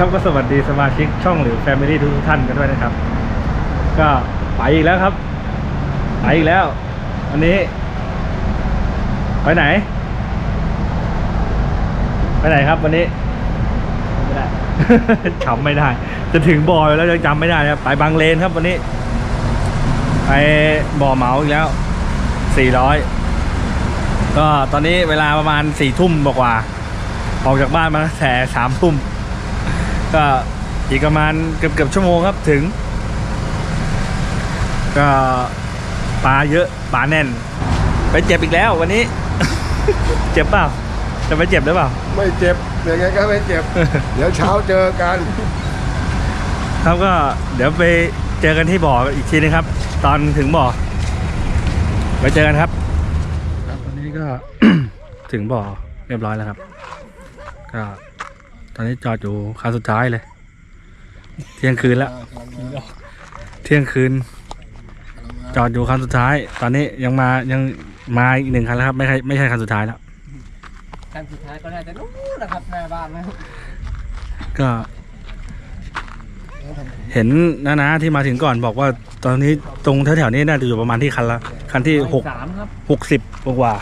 ครับก็สวัสดีสมาชิกช่องหรือ Family ทุกๆท่านกันด้วยนะครับ ก็ไปอีกแล้วครับ ไปอีกแล้ววันนี้ ไปไหน ไปไหนครับวันนี้ไม่ได้จำไม่ได้ จะถึงบ่ออยู่แล้วยังจำไม่ได้นะครับไปบางเลนครับวันนี้ ไปบ่อเหมาอีกแล้วสี่ร้อยก็ตอนนี้เวลาประมาณสี่ทุ่มกว่าๆออกจากบ้านมาตั้งแต่สามทุ่ม ก็อีกประมาณเกือบเกือบชั่วโมงครับถึง ก็ปลาเยอะปลาแน่น ไปเจ็บอีกแล้ววันนี้ เจ็บเปล่าจะไปเจ็บหรือเปล่า ไม่เจ็บยังไงก็ไม่เจ็บ เดี๋ยวเช้าเจอกัน ครับก็เดี๋ยวไปเจอกันที่บ่ออีกทีนึงครับ ตอนถึงบ่อไปเจอกันครับครับตอนนี้ก็ถึงบ่อเรียบร้อยแล้วครับ ก็ต อนนี้จอดอยู่คันสุดท้ายเลย เที่ยงคืนแล้ว เที่ยงคืน จอดอยู่คันสุดท้าย ตอนนี้ยังมายังมาอีกหนึ่งคันแล้วครับ ไม่ใช่ไม่ใช่คันสุดท้ายแล้วการสุดท้ายก็น่าจะนู้นนะครับหน้าบ้านนะครับก็ เห็นน้านาที่มาถึงก่อนบอกว่า ตอนนี้ตรงแถวๆนี้น่าจะอยู่ประมาณที่คันละคันที่หกสามครับหกสิบกว่า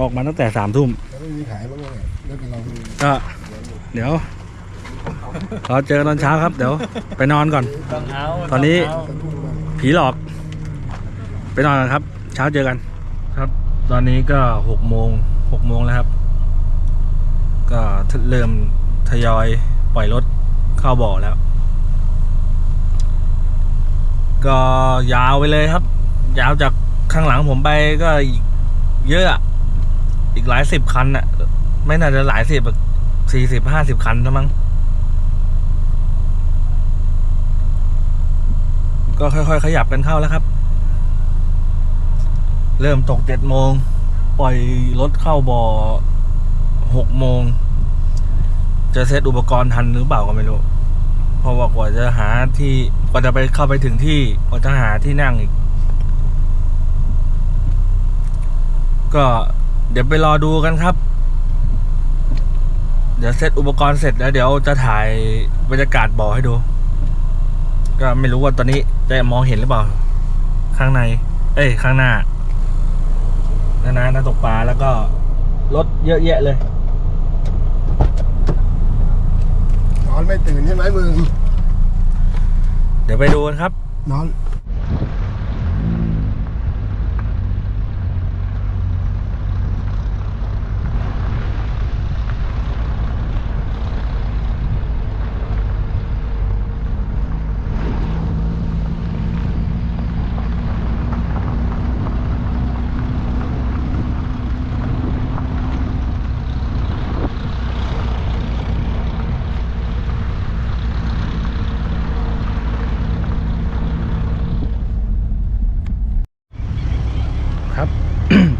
ออกมาตั้งแต่สามทุ่ม ไม่มีขายบ้างเลยแล้วเป็นเราก็เดี๋ยวเราเจอกันตอนเช้าครับ เดี๋ยวไปนอนก่อนต้องเอาตอนนี้สักทุ่มมาผีหลอก ไปนอนกันครับ เช้าเจอกัน ครับ ตอนนี้ก็หกโมงหกโมงแล้วครับ ก็เริ่มทยอยปล่อยรถเข้าบ่อแล้ว ก็ยาวไปเลยครับ ยาวจากข้างหลังผมไปก็อีกเยอะอะอีก หลายสิบคันอะไม่น่าจะหลายสิบสี่สิบห้าสิบคันแล้วมั้งก็ค่อยๆ ขยับกันเข้าแล้วครับ เริ่มตกเจ็ดโมง ปล่อยรถเข้าบ่อหกโมง จะเซตอุปกรณ์ทันหรือเปล่าก็ไม่รู้ เพราะว่ากว่าจะหาที่กว่าจะไปเข้าไปถึงที่กว่าจะหาที่นั่งอีก ก็ เดี๋ยวไปรอดูกันครับ เดี๋ยวเซตอุปกรณ์เสร็จแล้วเดี๋ยวจะถ่ายบรรยากาศบ่อให้ดู ก็ไม่รู้ว่าตอนนี้จะมองเห็นหรือเปล่า ข้างใน เอ้ย ข้างหน้านานาน้าตกปลาแล้วก็รถเยอะแยะเลยนอนไม่ตื่นใช่ไหมมึง เดี๋ยวไปดูกันครับ นอน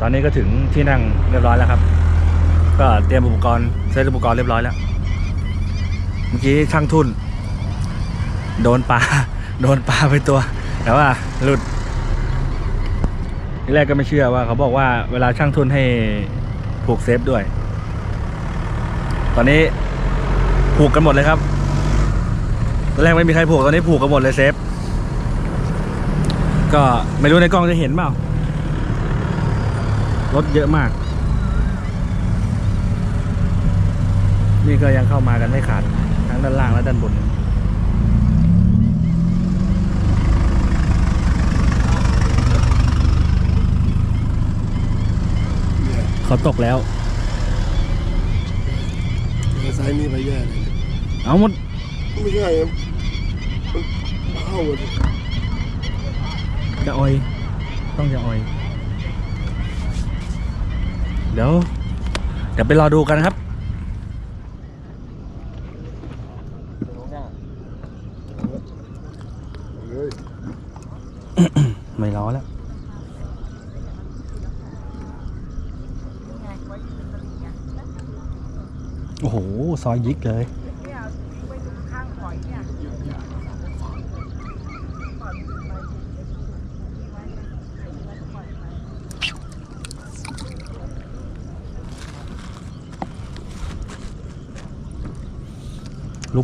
อนนี้ก็ถึงที่นั่งเรียบร้อยแล้วครับ ก็เตรียมอุปกรณ์เซตอุปกรณ์เรียบร้อยแล้ว เมื่อกี้ช่างทุน โดนปลาโดนปลาไปตัว แต่ว่าหลุดที่แรกก็ไม่เชื่อว่าเขาบอกว่าเวลาช่างทุนให้ผูกเซฟด้วย ตอนนี้ผูกกันหมดเลยครับตอนแรกไม่มีใครผูกตอนนี้ผูกกันหมดเลยเซฟ ก็ไม่รู้ในกล้องจะเห็นเปล่า รถเยอะมาก นี่ก็ยังเข้ามากันไม่ขาด ทั้งด้านล่างและด้านบนเนี่ยเขาตกแล้วเจอไซส์นี้ไปแย่เลยเอาหมดไม่ใช่ครับมันเข้าเลยจะออย ต้องจะออย เดี๋ยว เดี๋ยวไปรอดูกันครับ ไม่ร้อแล้วโอ้โห ซอยยิกเลย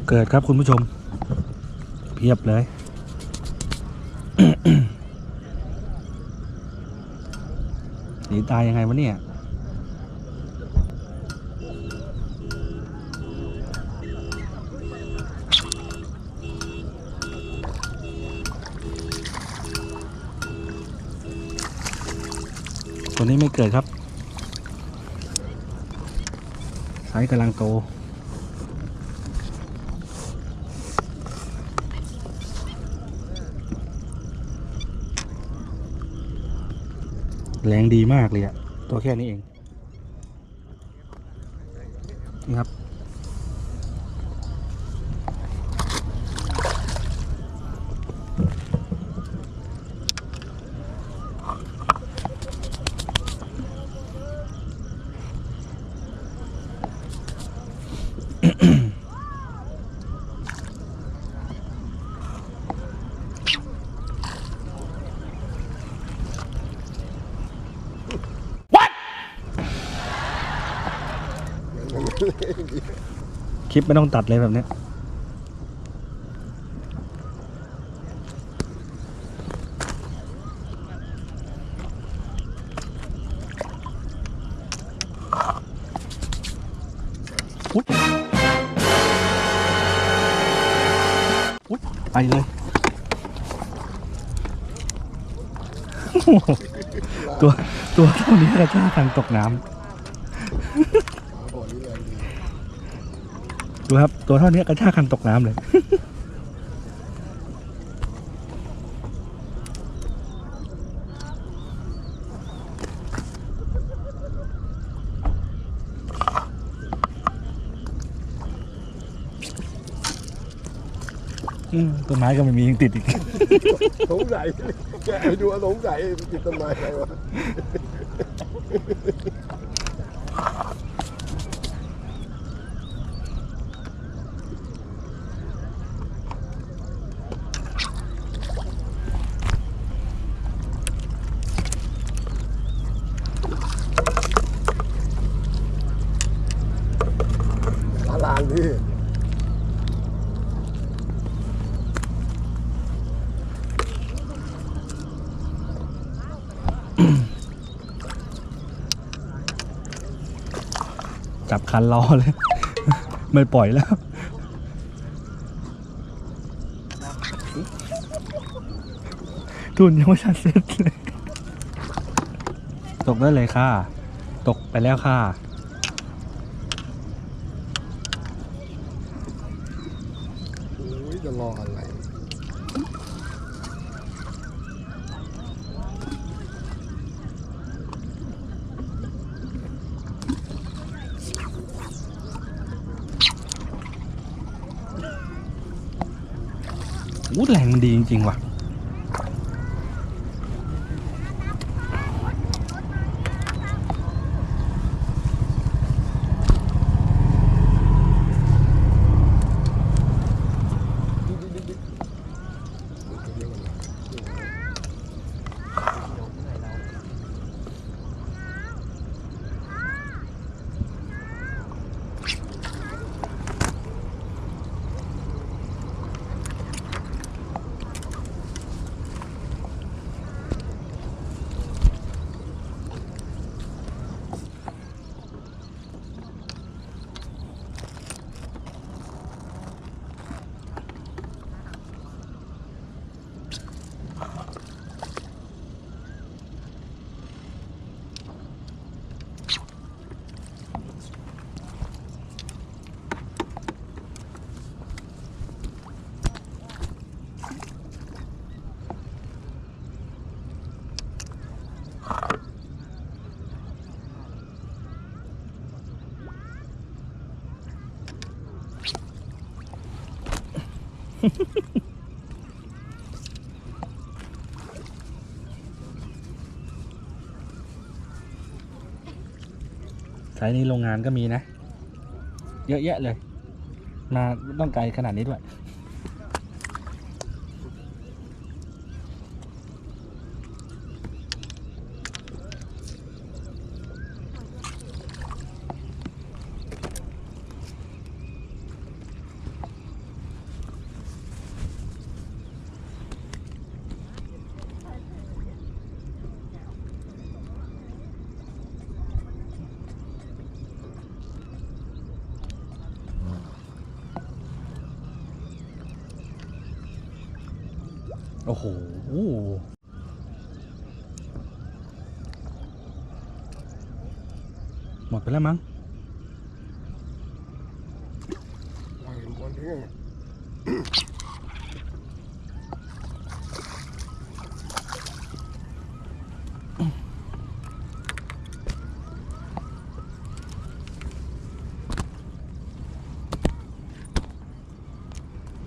เกิดครับคุณผู้ชม เพียบเลย หนีตายยังไงวะเนี่ยตัวนี้ไม่เกิดครับไซส์กำลังโต แรงดีมากเลยอะตัวแค่นี้เอง นี่ครับ คลิปไม่ต้องตัดเลยแบบเนี้ยอุ๊ยอุ๊ยไปเลยตัวตัวเท่านี้กระชากกันตกน้ำ ดูครับ ตัวเท่านี้กระชากคันตกน้ำเลย ต้นไม้ก็ไม่มียังติดอีก สงสัยแกไปดูสงสัยติดต้นไม้อะไรวะ คันล้อเลย ไม่ปล่อยแล้ว ทุนยังไม่ทันเสร็จเลย ตกได้เลยค่ะ ตกไปแล้วค่ะ โอ้ยจะรออะไร อู้แรงมั สายนี้โรงงานก็มีนะ เยอะแยะเลย มาต้องไกลขนาดนี้ด้วย โอ้โหหมดไปแล้วมั้ง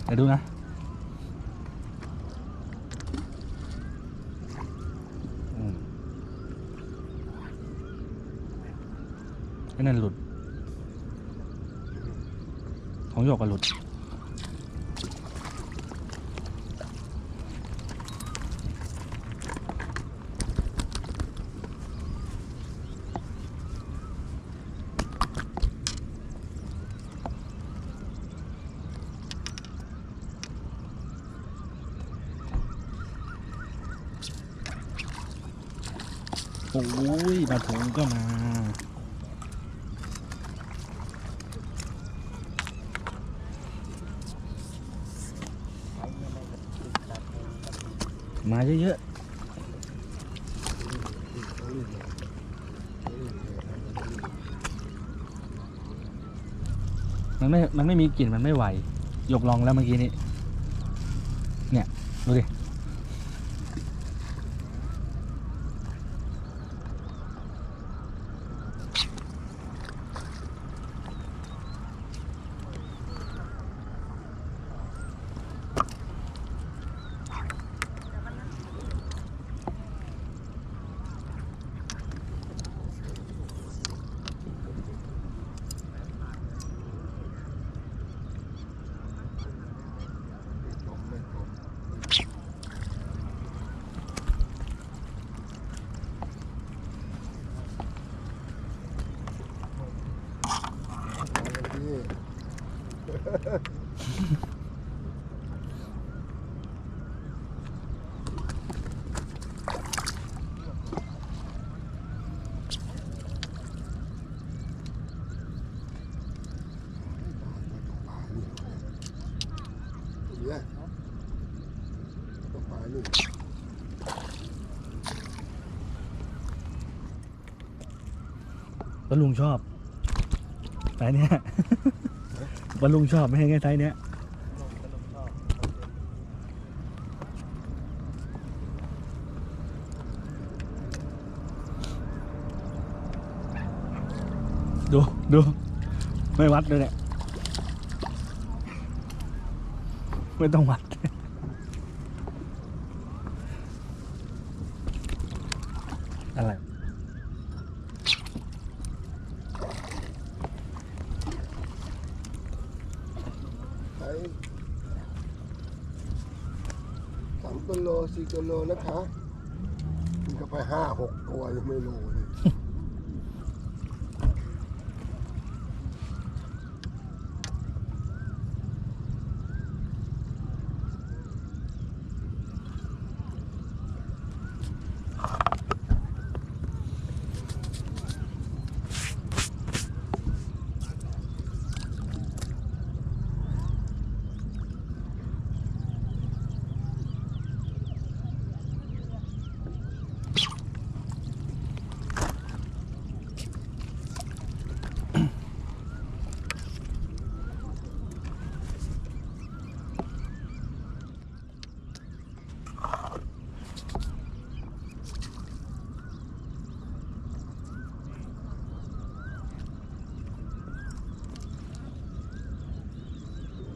เดี๋ยวดูนะ อืมไอ้นั่นหลุด ของหยกก็หลุด โอ้ยปลาทูก็มามาเยอะๆ มันไม่ มันไม่มีกลิ่น มันไม่ไหว ยกลองแล้วเมื่อกี้นี้ เนี่ย ดูดิ แล้วลุงชอบแต่เนี่ย ปลาลุงชอบไม่ให้ไงไซส์เนี้ยดูดูไม่วัดเลยเนี่ยไม่ต้องวัด อะไร ใช้สามกิ โลสี่กิโลนะคะ มันก็ไปห้าหกตัวยังไม่รู้เลย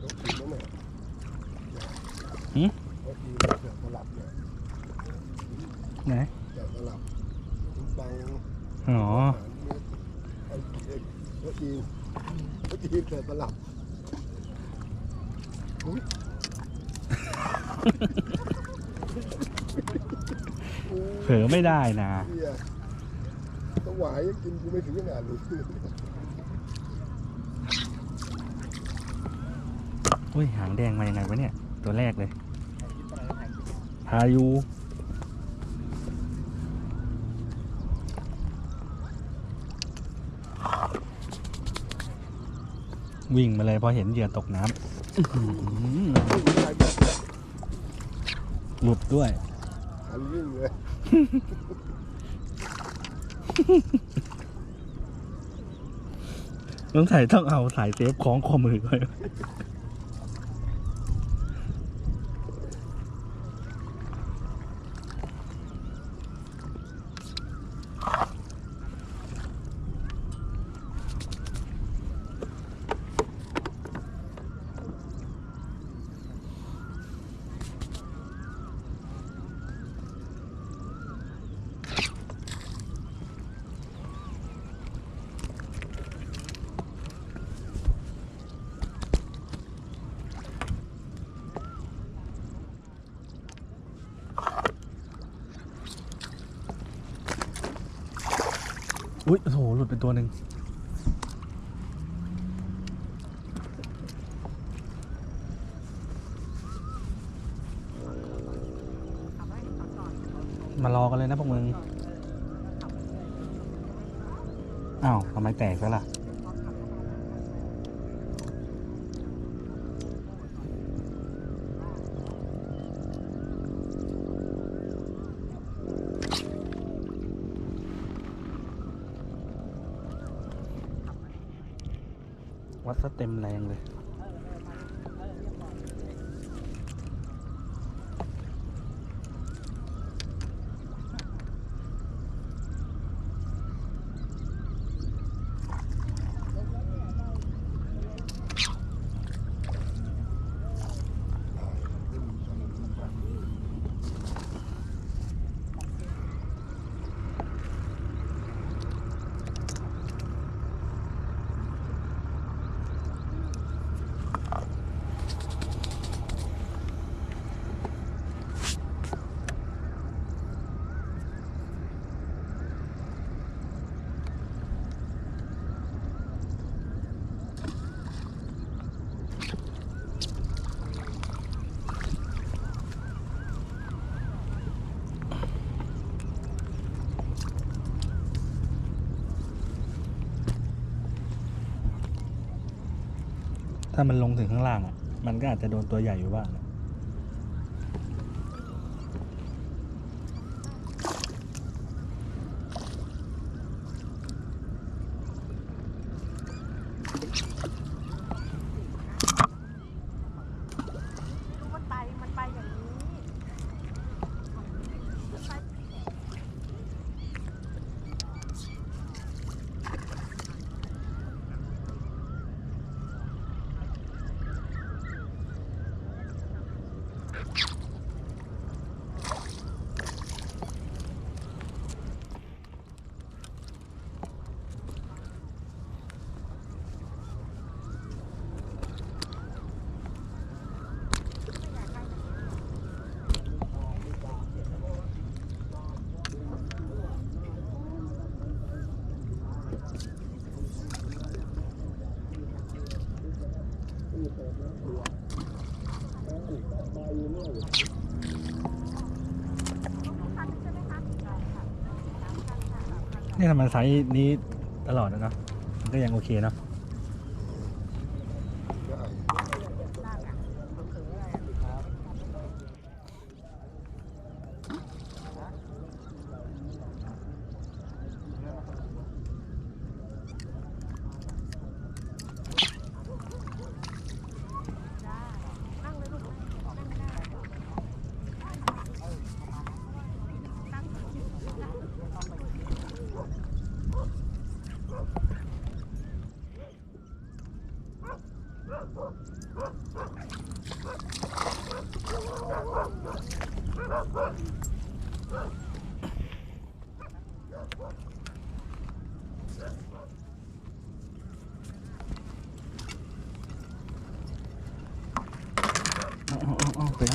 ต้องกินแล้วเนี่ย หืม ต้องกินเสือสลับเนี่ย ไหน เสือสลับคุณบัง อ๋อ ไอ้เด็ กก็กินก็กินเสือสลับอุ๊ยเผลอไม่ได้นะ เฮียต้องหวายยังกินกูไม่ถึงขนาดนี้อุ้ยหางแดงมายังไงวะเนี่ย ตัวแรกเลย พายุ วิ่งมาเลยพอเห็นเหยื่อตกน้ำอื้อหือหลุดด้วยคันวิ่งเลยต้องใส่ต้องเอาสายเซฟคล้องคอมือไว้ อุ้ยโอ้โหหลุดไปตัวหนึ่งมารอกันเลยนะพวกมึง อ้าวทำไมแตกแล้วล่ะ ซะเต็มแรงเลย ถ้ามันลงถึงข้างล่างอะ มันก็อาจจะโดนตัวใหญ่อยู่บ้างนะ ทำไมไซส์นี้ตลอดนะเนาะมันก็ยังโอเคเนาะ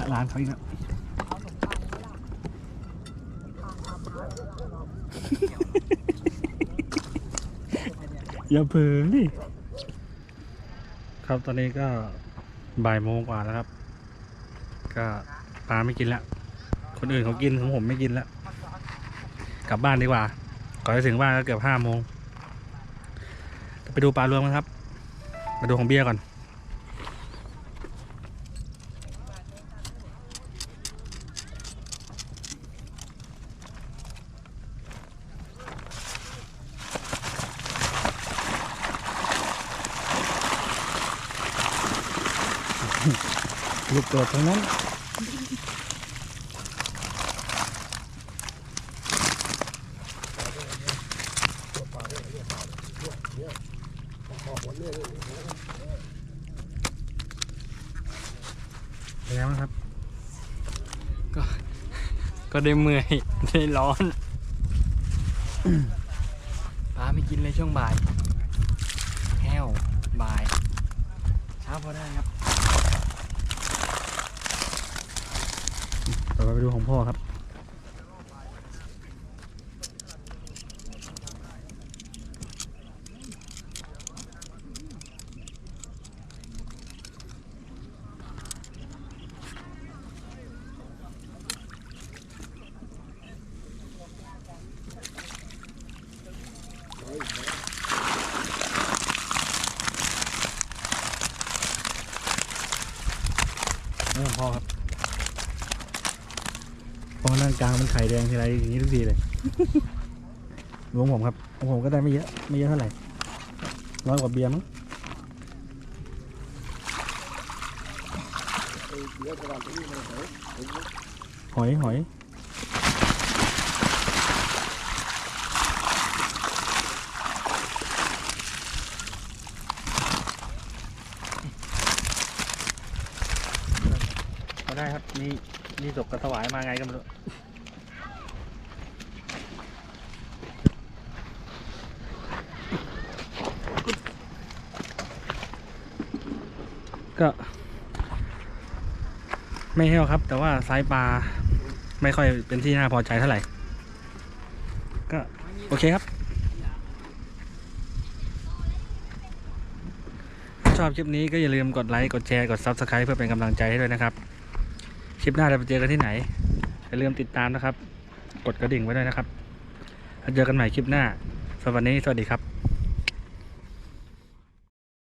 ละร้านเขาอีกแล้วอย่าเผลอดิครับตอนนี้ก็บ่ายโมงกว่าแล้วครับ ก็ปลาไม่กินแล้วคนอื่นเขากินของผมไม่กินแล้วกลับบ้านดีกว่า ก่อนจะถึงบ้านก็เกือบห้าโมงไปดูปลารวมกันครับ มาดูของเบียร์ก่อน ลูกเกิดตรงนั้นเป็นไงบ้างครับ ก็ ก็ได้เมื่อย ได้ร้อน ปลาไม่กินเลยช่วงบ่าย แห้ว บ่าย เช้าพอได้ครับ ต่อไปไปดูของพ่อครับ นี่ของพ่อครับ พอนั่ง กลางมันไข่แดงทีไรอย่างนี้ทุกทีเลยรวมผมครับของผมก็ได้ไม่เยอะไม่เยอะเท่าไหร่ร้อยกว่าเบียร์มั้งไอ้เสียกระดาษตรงนี้มาไหนหอยหอยก็ได้ครับ นี่นี่ศกกระถวายมาไงก็ไม่รู้ ก็ ไม่แห้วครับ แต่ว่าไซส์ปลาไม่ค่อยเป็นที่น่าพอใจเท่าไหร่ ก็โอเคครับ ชอบคลิปนี้ก็อย่าลืมกดไลค์ กดแชร์ กด Subscribe เพื่อเป็นกำลังใจให้ด้วยนะครับ คลิปหน้าเราไปเจอกันที่ไหน อย่าลืมติดตามนะครับ กดกระดิ่งไว้ด้วยนะครับแล้วเจอกันใหม่คลิปหน้าสวันนี้สวัสดีครับ